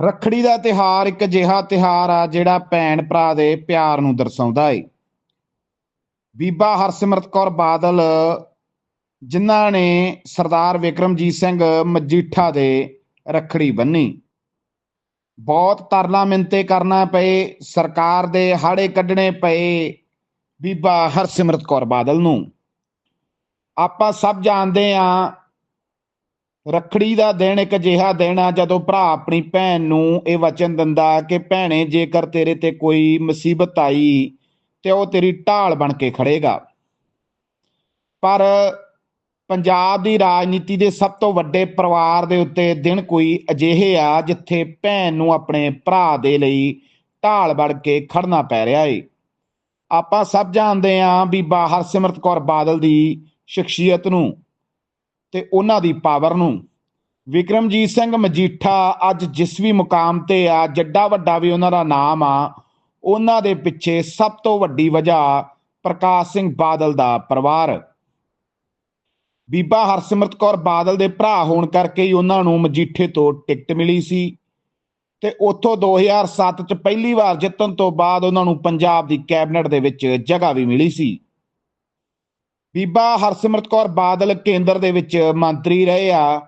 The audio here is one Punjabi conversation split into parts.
ਰੱਖੜੀ ਦਾ ਤਿਹਾਰ ਇੱਕ ਅਜਿਹਾ ਤਿਹਾਰ ਆ ਜਿਹੜਾ ਭੈਣ ਭਰਾ ਦੇ ਪਿਆਰ ਨੂੰ ਦਰਸਾਉਂਦਾ ਏ। ਬੀਬਾ ਹਰਸਿਮਰਤ ਕੌਰ ਬਾਦਲ ਜਿਨ੍ਹਾਂ ਨੇ ਸਰਦਾਰ ਵਿਕਰਮਜੀਤ ਸਿੰਘ ਮਜੀਠਾ ਦੇ ਰੱਖੜੀ ਬੰਨੀ। ਬਹੁਤ ਤਰਲਾ ਮਿੰਤੇ ਕਰਨਾ ਪਏ, ਸਰਕਾਰ ਦੇ ਹਾੜੇ ਕੱਢਣੇ ਪਏ ਬੀਬਾ ਹਰਸਿਮਰਤ ਕੌਰ ਬਾਦਲ ਨੂੰ। ਆਪਾਂ ਸਭ ਜਾਣਦੇ ਆ ਰੱਖੜੀ ਦਾ ਦਿਨ ਇੱਕ ਅਜਿਹਾ ਦਿਨ ਆ, ਜਦੋਂ ਭਰਾ ਆਪਣੀ ਭੈਣ ਨੂੰ ਇਹ ਵਚਨ ਦਿੰਦਾ ਕਿ ਭੈਣੇ, ਜੇਕਰ ਤੇਰੇ ਤੇ ਕੋਈ ਮੁਸੀਬਤ ਆਈ, ਤੇ ਉਹ ਤੇਰੀ ਢਾਲ ਬਣ ਕੇ ਖੜੇਗਾ ਪਰ ਪੰਜਾਬ ਦੀ ਰਾਜਨੀਤੀ ਦੇ ਸਭ ਤੋਂ ਵੱਡੇ ਪਰਿਵਾਰ ਦੇ ਉੱਤੇ ਦਿਨ ਕੋਈ ਅਜਿਹੇ ਆ, ਜਿੱਥੇ ਭੈਣ ਨੂੰ ਆਪਣੇ ਭਰਾ ਦੇ ਲਈ ਢਾਲ ਬਣ ਕੇ ਖੜਨਾ ਪੈ ਰਿਹਾ ਏ। ਆਪਾਂ ਸਭ ਜਾਣਦੇ ਆ ਬੀਬਾ ਹਰਸਿਮਰਤ ਕੌਰ ਬਾਦਲ ਦੀ ਸ਼ਖਸੀਅਤ ਨੂੰ ਤੇ ਉਹਨਾਂ ਦੀ ਪਾਵਰ ਨੂੰ। ਵਿਕਰਮਜੀਤ ਸਿੰਘ ਮਜੀਠਾ ਅੱਜ ਜਿਸ ਵੀ ਮੁਕਾਮ ਤੇ ਆ, ਜੱਡਾ ਵੱਡਾ ਵੀ ਉਹਨਾਂ ਦਾ ਨਾਮ ਆ, ਉਹਨਾਂ ਦੇ ਪਿੱਛੇ ਸਭ ਤੋਂ ਵੱਡੀ ਵਜ੍ਹਾ ਪ੍ਰਕਾਸ਼ ਸਿੰਘ ਬਾਦਲ ਦਾ ਪਰਿਵਾਰ। ਬੀਬਾ ਹਰਸਿਮਰਤ ਕੌਰ ਬਾਦਲ ਦੇ ਭਰਾ ਹੋਣ ਕਰਕੇ ਹੀ ਉਹਨਾਂ ਨੂੰ ਮਜੀਠੇ ਤੋਂ ਟਿਕਟ ਮਿਲੀ ਸੀ ਤੇ ਉੱਥੋਂ 2007 ਚ ਪਹਿਲੀ ਵਾਰ ਜਿੱਤਣ ਤੋਂ ਬਾਅਦ ਉਹਨਾਂ ਨੂੰ ਪੰਜਾਬ ਦੀ ਕੈਬਨਿਟ ਦੇ ਵਿੱਚ ਜਗ੍ਹਾ ਵੀ ਮਿਲੀ ਸੀ। ਬੀਬਾ ਹਰਸਿਮਰਤ ਕੌਰ ਬਾਦਲ ਕੇਂਦਰ ਦੇ ਵਿੱਚ ਮੰਤਰੀ ਰਹੇ ਆ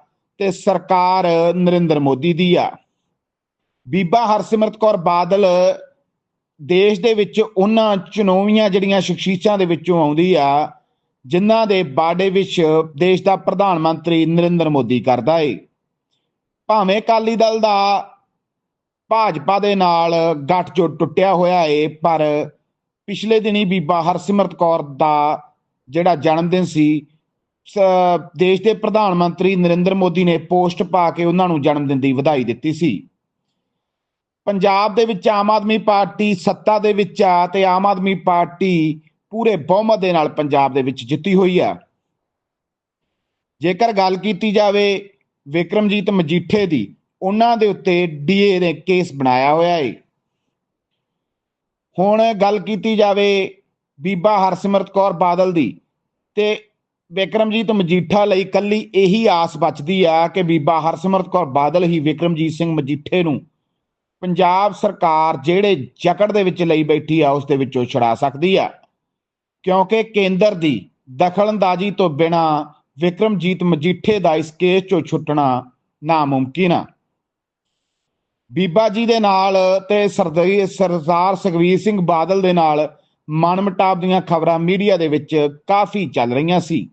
ਤੇ ਸਰਕਾਰ ਨਰਿੰਦਰ ਮੋਦੀ ਦੀ ਆ। ਬੀਬਾ ਹਰਸਿਮਰਤ ਕੌਰ ਬਾਦਲ ਦੇਸ਼ ਦੇ ਵਿੱਚ ਉਹਨਾਂ ਚੁਣੌਵੀਆਂ ਜਿਹੜੀਆਂ ਸ਼ਖਸੀਅਤਾਂ ਦੇ ਵਿੱਚੋਂ ਆਉਂਦੀ ਆ, ਜਿਨ੍ਹਾਂ ਦੇ ਬਾਡੇ ਵਿੱਚ ਦੇਸ਼ ਦਾ ਪ੍ਰਧਾਨ ਮੰਤਰੀ ਨਰਿੰਦਰ ਮੋਦੀ ਕਰਦਾ ਏ। ਭਾਵੇਂ ਅਕਾਲੀ ਦਲ ਦਾ ਭਾਜਪਾ ਦੇ ਨਾਲ ਗੱਠਜੋੜ ਟੁੱਟਿਆ ਹੋਇਆ ਏ, ਪਰ ਪਿਛਲੇ ਦਿਨੀ ਬੀਬਾ ਹਰਸਿਮਰਤ ਕੌਰ ਦਾ ਜਿਹੜਾ ਜਨਮ ਦਿਨ ਸੀ, ਦੇਸ਼ ਦੇ ਪ੍ਰਧਾਨ ਮੰਤਰੀ ਨਰਿੰਦਰ ਮੋਦੀ ਨੇ ਪੋਸਟ ਪਾ ਕੇ ਉਹਨਾਂ ਨੂੰ ਜਨਮ ਦਿਨ ਦੀ ਵਧਾਈ ਦਿੱਤੀ ਸੀ। ਪੰਜਾਬ ਦੇ ਵਿੱਚ ਆਮ ਆਦਮੀ ਪਾਰਟੀ ਸੱਤਾ ਦੇ ਵਿੱਚ ਆ ਤੇ ਆਮ ਆਦਮੀ ਪਾਰਟੀ ਪੂਰੇ ਬਹੁਮਤ ਦੇ ਨਾਲ ਪੰਜਾਬ ਦੇ ਵਿੱਚ ਜਿੱਤੀ ਹੋਈ ਆ ਜੇਕਰ ਗੱਲ ਕੀਤੀ ਜਾਵੇ ਵਿਕਰਮਜੀਤ ਮਜੀਠੇ ਦੀ, ਉਹਨਾਂ ਦੇ ਉੱਤੇ ਡੀਏ ਨੇ ਕੇਸ ਬਣਾਇਆ ਹੋਇਆ ਏ। ਹੁਣ ਗੱਲ ਕੀਤੀ ਜਾਵੇ ਬੀਬਾ ਹਰਸਿਮਰਤ ਕੌਰ ਬਾਦਲ ਦੀ ਤੇ ਵਿਕਰਮਜੀਤ ਮਜੀਠਾ ਲਈ ਕੱਲੀ ਇਹੀ ਆਸ ਬਚਦੀ ਆ ਕਿ ਬੀਬਾ ਹਰਸਿਮਰਤ ਕੌਰ ਬਾਦਲ ਹੀ ਵਿਕਰਮਜੀਤ ਸਿੰਘ ਮਜੀਠੇ ਨੂੰ ਪੰਜਾਬ ਸਰਕਾਰ ਜਿਹੜੇ ਜਕੜ ਦੇ ਵਿੱਚ ਲਈ ਬੈਠੀ ਆ, ਉਸ ਦੇ ਵਿੱਚੋਂ ਛੁਡਾ ਸਕਦੀ ਆ। ਕਿਉਂਕਿ ਕੇਂਦਰ ਦੀ ਦਖਲਅੰਦਾਜ਼ੀ ਤੋਂ ਬਿਨਾ ਵਿਕਰਮਜੀਤ ਮਜੀਠੇ ਦਾ ਇਸ ਕੇਸ ਚੋਂ ਛੁੱਟਣਾ ਨਾਮੁਮਕਿਨ ਆ। ਬੀਬਾ ਜੀ ਦੇ ਨਾਲ ਤੇ ਸਰਦਾਰੀ ਸਰਦਾਰ ਸੁਖਵੀਰ ਸਿੰਘ ਬਾਦਲ ਦੇ ਨਾਲ ਮਨਮਟਾਵ ਦੀਆਂ ਖਬਰਾਂ ਮੀਡੀਆ ਦੇ ਵਿੱਚ ਕਾਫੀ ਚੱਲ ਰਹੀਆਂ ਸੀ।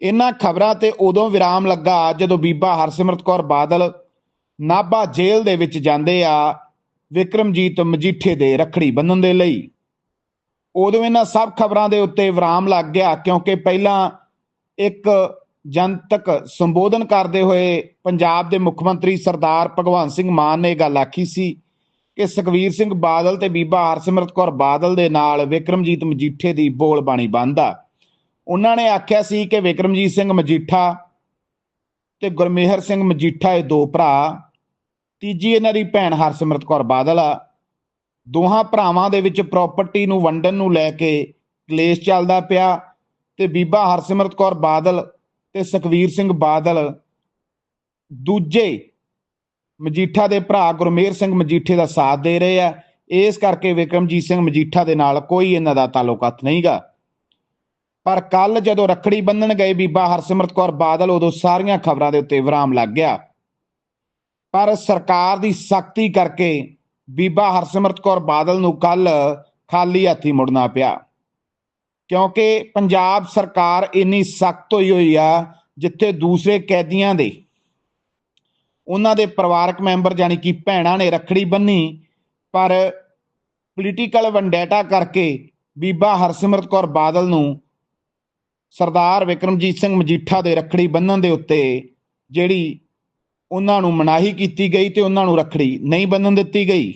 ਇਹਨਾਂ ਖਬਰਾਂ ਤੇ ਉਦੋਂ ਵਿਰਾਮ ਲੱਗਾ ਜਦੋਂ ਬੀਬਾ ਹਰਸਿਮਰਤ ਕੌਰ ਬਾਦਲ ਨਾਭਾ ਜੇਲ੍ਹ ਦੇ ਵਿੱਚ ਜਾਂਦੇ ਆ ਵਿਕਰਮਜੀਤ ਮਜੀਠੇ ਦੇ ਰਖੜੀ ਬੰਨਣ ਦੇ ਲਈ। ਉਦੋਂ ਇਹਨਾਂ ਸਭ ਖਬਰਾਂ ਦੇ ਉੱਤੇ ਵਿਰਾਮ ਲੱਗ ਗਿਆ ਕਿਉਂਕਿ ਪਹਿਲਾਂ ਇੱਕ ਜਨਤਕ ਸੰਬੋਧਨ ਕਰਦੇ ਹੋਏ ਪੰਜਾਬ ਦੇ ਮੁੱਖ ਮੰਤਰੀ ਸਰਦਾਰ ਭਗਵੰਤ ਸਿੰਘ ਮਾਨ ਨੇ ਇਹ ਗੱਲ ਆਖੀ ਸੀ ਕਿ ਸੁਖਵੀਰ ਸਿੰਘ ਬਾਦਲ ਤੇ ਬੀਬਾ ਹਰਸਿਮਰਤ ਕੌਰ ਬਾਦਲ ਦੇ ਨਾਲ ਵਿਕਰਮਜੀਤ ਮਜੀਠੇ ਦੀ ਬੋਲ ਬਾਣੀ ਬੰਦਾ ਉਹਨਾਂ ਨੇ ਆਖਿਆ ਸੀ ਕਿ ਵਿਕਰਮਜੀਤ ਸਿੰਘ ਮਜੀਠਾ ਤੇ ਗੁਰਮੇਹਰ ਸਿੰਘ ਮਜੀਠਾ ਇਹ ਦੋ ਭਰਾ। ਤੀਜੀ ਇਹਨਾਂ ਦੀ ਭੈਣ ਹਰਸਿਮਰਤ ਕੌਰ ਬਾਦਲ ਆ। ਦੋਹਾਂ ਭਰਾਵਾਂ ਦੇ ਵਿੱਚ ਪ੍ਰਾਪਰਟੀ ਨੂੰ ਵੰਡਣ ਨੂੰ ਲੈ ਕੇ ਕਲੇਸ਼ ਚੱਲਦਾ ਪਿਆ ਤੇ ਬੀਬਾ ਹਰਸਿਮਰਤ ਕੌਰ ਬਾਦਲ ਤੇ ਸੁਖਵੀਰ ਸਿੰਘ ਬਾਦਲ ਦੂਜੇ ਮਜੀਠਾ ਦੇ ਭਰਾ ਗੁਰਮੇਰ ਸਿੰਘ ਮਜੀਠੇ ਦਾ ਸਾਥ ਦੇ ਰਹੇ ਆ। ਇਸ ਕਰਕੇ ਵਿਕਰਮਜੀਤ ਸਿੰਘ ਮਜੀਠਾ ਦੇ ਨਾਲ ਕੋਈ ਇਹਨਾਂ ਦਾ ਤਾਲੁਕਾਤ ਨਹੀਂਗਾ। ਪਰ ਕੱਲ ਜਦੋਂ ਰੱਖੜੀ ਬੰਨਣ ਗਏ ਬੀਬਾ ਹਰਸਿਮਰਤ ਕੌਰ ਬਾਦਲ, ਉਦੋਂ ਸਾਰੀਆਂ ਖਬਰਾਂ ਦੇ ਉੱਤੇ ਵਿਰਾਮ ਲੱਗ ਗਿਆ। ਪਰ ਸਰਕਾਰ ਦੀ ਸਖਤੀ ਕਰਕੇ ਬੀਬਾ ਹਰਸਿਮਰਤ ਕੌਰ ਬਾਦਲ ਨੂੰ ਕੱਲ ਖਾਲੀ ਹੱਥੀ ਮੁੜਨਾ ਪਿਆ। ਕਿਉਂਕਿ ਪੰਜਾਬ ਸਰਕਾਰ ਇੰਨੀ ਸਖਤ ਹੋਈ ਹੋਈ ਆ, ਜਿੱਥੇ ਦੂਸਰੇ ਕੈਦੀਆਂ ਦੇ ਉਹਨਾਂ ਦੇ ਪਰਿਵਾਰਕ ਮੈਂਬਰ ਜਾਨੀ ਕਿ ਭੈਣਾਂ ਨੇ ਰੱਖੜੀ ਬੰਨੀ, ਪਰ ਪੋਲੀਟੀਕਲ ਵੰਡੈਟਾ ਕਰਕੇ ਬੀਬਾ ਹਰਸਿਮਰਤ ਕੌਰ ਬਾਦਲ ਨੂੰ ਸਰਦਾਰ ਵਿਕਰਮਜੀਤ ਸਿੰਘ ਮਜੀਠਾ ਦੇ ਰੱਖੜੀ ਬੰਨਣ ਦੇ ਉੱਤੇ ਜਿਹੜੀ ਉਹਨਾਂ ਨੂੰ ਮਨਾਹੀ ਕੀਤੀ ਗਈ ਤੇ ਉਹਨਾਂ ਨੂੰ ਰੱਖੜੀ ਨਹੀਂ ਬੰਨਣ ਦਿੱਤੀ ਗਈ।